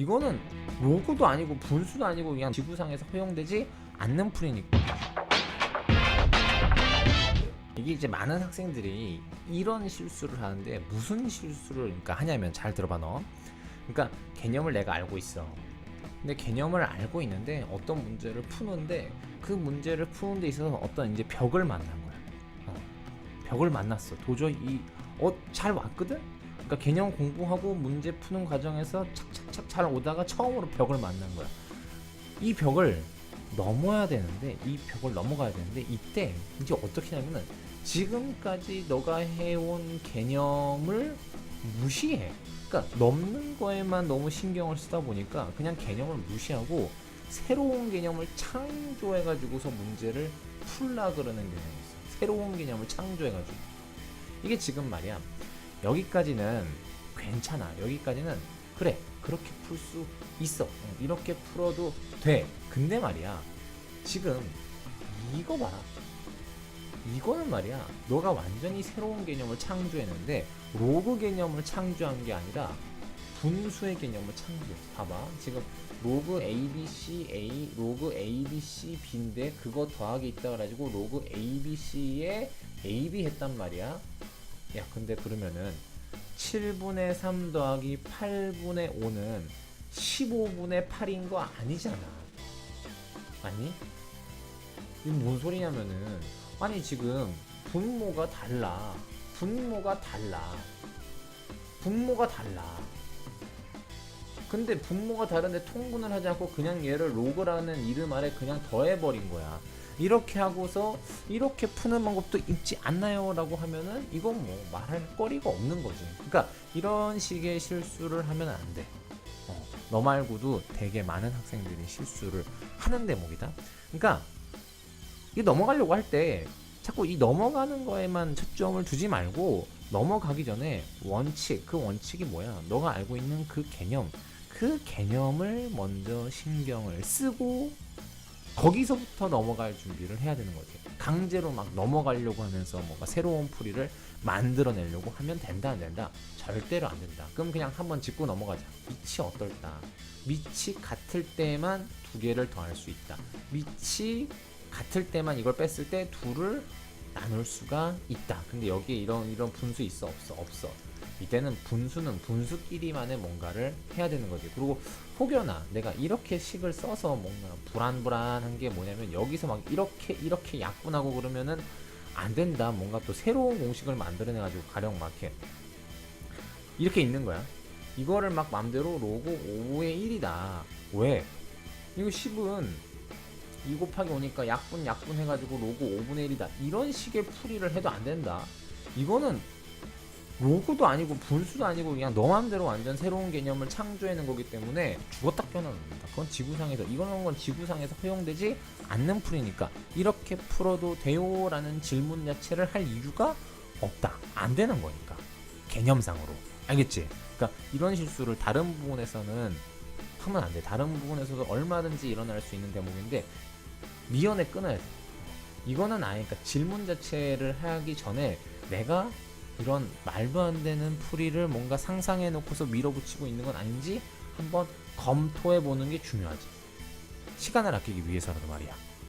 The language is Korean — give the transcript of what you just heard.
이거는 로그도 아니고 분수도 아니고 그냥 지구상에서 허용되지 않는 풀이니까. 이게 이제 많은 학생들이 이런 실수를 하는데 무슨 실수를 그러니까 하냐면 잘 들어봐 너. 그러니까 개념을 내가 알고 있어. 근데 개념을 알고 있는데 어떤 문제를 푸는데 그 문제를 푸는 데 있어서 어떤 이제 벽을 만난 거야. 어, 벽을 만났어. 도저히 이, 어, 잘 왔거든 그러니까 개념 공부하고 문제 푸는 과정에서 착착착 잘 오다가 처음으로 벽을 만난 거야. 이 벽을 넘어야 되는데 이 벽을 넘어가야 되는데 이때 이제 어떻게 하냐면은 지금까지 너가 해온 개념을 무시해. 그러니까 넘는 거에만 너무 신경을 쓰다 보니까 그냥 개념을 무시하고 새로운 개념을 창조해 가지고서 문제를 풀라 그러는 개념이 있어. 새로운 개념을 창조해 가지고. 이게 지금 말이야. 여기까지는 괜찮아. 여기까지는 그래. 그렇게 풀 수 있어. 어, 이렇게 풀어도 돼. 근데 말이야. 지금 이거 봐라. 이거는 말이야. 너가 완전히 새로운 개념을 창조했는데 로그 개념을 창조한 게 아니라 분수의 개념을 창조했어. 봐봐. 지금 로그 ABC A, 로그 ABC B인데 그거 더하기 있다 그래가지고 로그 ABC에 AB 했단 말이야. 야, 근데 그러면은 7분의 3 더하기 8분의 5는 15분의 8인 거 아니잖아. 아니? 이게 뭔 소리냐면은 아니 지금 분모가 달라. 분모가 달라. 분모가 달라. 근데 분모가 다른데 통분을 하지 않고 그냥 얘를 로그라는 이름 아래 그냥 더해버린 거야. 이렇게 하고서 이렇게 푸는 방법도 있지 않나요? 라고 하면은 이건 뭐 말할 거리가 없는 거지. 그러니까 이런 식의 실수를 하면 안 돼. 어, 너 말고도 되게 많은 학생들이 실수를 하는 대목이다. 그러니까 이 넘어가려고 할 때 자꾸 이 넘어가는 거에만 초점을 두지 말고 넘어가기 전에 원칙, 그 원칙이 뭐야? 너가 알고 있는 그 개념, 그 개념을 먼저 신경을 쓰고 거기서부터 넘어갈 준비를 해야 되는 거지. 강제로 막 넘어가려고 하면서 뭔가 새로운 풀이를 만들어내려고 하면 된다 안 된다? 절대로 안 된다. 그럼 그냥 한번 짚고 넘어가자. 밑이 어떨까? 밑이 같을 때만 두 개를 더할 수 있다. 밑이 같을 때만 이걸 뺐을 때 둘을 나눌 수가 있다. 근데 여기에 이런 이런 분수 있어 없어 없어. 이때는 분수는 분수끼리만의 뭔가를 해야 되는 거지. 그리고 혹여나 내가 이렇게 식을 써서 뭔가 불안불안한 게 뭐냐면 여기서 막 이렇게 이렇게 약분하고 그러면은 안 된다. 뭔가 또 새로운 공식을 만들어내가지고 가령 막 이렇게 이렇게 있는 거야. 이거를 막 맘대로 로고 5의 1이다. 왜? 이거 10은 2 곱하기 5니까 약분 약분 해가지고 로고 5분의 1이다. 이런 식의 풀이를 해도 안 된다. 이거는 로그도 아니고 분수도 아니고 그냥 너 맘대로 완전 새로운 개념을 창조해낸 거기 때문에 죽었다 깨어납니다. 그건 지구상에서 이거는 건 지구상에서 허용되지 않는 풀이니까 이렇게 풀어도 돼요 라는 질문 자체를 할 이유가 없다. 안 되는 거니까 개념상으로 알겠지? 그러니까 이런 실수를 다른 부분에서는 하면 안 돼. 다른 부분에서도 얼마든지 일어날 수 있는 대목인데 미연에 끊어야 돼. 이거는 아니니까 질문 자체를 하기 전에 내가 이런 말도 안 되는 풀이를 뭔가 상상해 놓고서 밀어붙이고 있는 건 아닌지 한번 검토해 보는 게 중요하지. 시간을 아끼기 위해서라도 말이야.